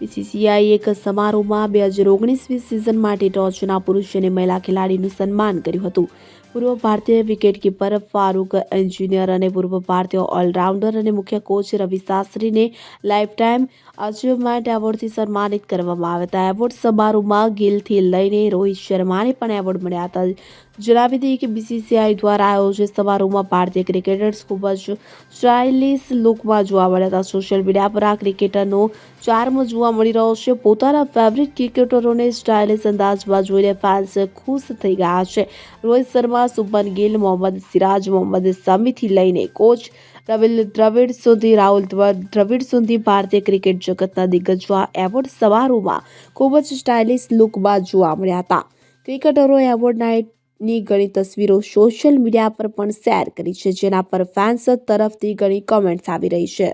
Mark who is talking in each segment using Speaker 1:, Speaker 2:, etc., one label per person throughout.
Speaker 1: BCCI એક સમારોહમાં બે હજાર ઓગણીસમી સિઝન માટે ટોચના પુરુષ અને મહિલા ખેલાડીનું સન્માન કર્યું હતું. પૂર્વ ભારતીય વિકેટકીપર ફારૂક એન્જિનિયર અને પૂર્વ ભારતીય ઓલરાઉન્ડર અને મુખ્ય કોચ રવિ શાસ્ત્રીને લાઇફ ટાઈમ અચીવમેન્ટ એવોર્ડથી સન્માનિત કરવામાં આવ્યા હતા. એવોર્ડ સમારોહમાં ગિલથી લઈને રોહિત શર્માને પણ એવોર્ડ મળ્યા હતા. જણાવી દઈએ કે બીસીસીઆઈ દ્વારા આયોજિત સમારોહમાં ભારતીય ક્રિકેટર્સ ખૂબ જ સ્ટાઇલિશ લુકમાં જોવા મળ્યા હતા. સોશિયલ મીડિયા પર આ ક્રિકેટરનો ચાર્મ જોવા મળી રહ્યો છે. પોતાના ફેવરિટ ક્રિકેટરોને સ્ટાઇલિશ અંદાજમાં જોઈને ફેન્સ ખુશ થઈ ગયા છે. રોહિત શર્મા શુભમન ગિલ મોહમ્મદ સિરાજ, મોહમ્મદ સમીથી લઈને કોચ રવિલ દ્રવિડ સુધી, રાહુલ દ્રવિડ સુધી ભારતીય ક્રિકેટ જગતના દિગ્ગજો આ એવોર્ડ સમારોહમાં ખૂબ જ સ્ટાઇલિશ લુકમાં જોવા મળ્યા હતા. ક્રિકેટરો એવોર્ડ નાઇટની ઘણી તસવીરો સોશિયલ મીડિયા પર પણ શેર કરી છે, જેના પર ફેન્સ તરફથી ઘણી કમેન્ટ્સ આવી રહી છે.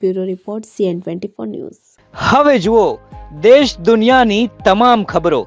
Speaker 1: Bureau report, CN twenty four news.
Speaker 2: હવે જુઓ, દેશ દુનિયાની તમામ ખબરો.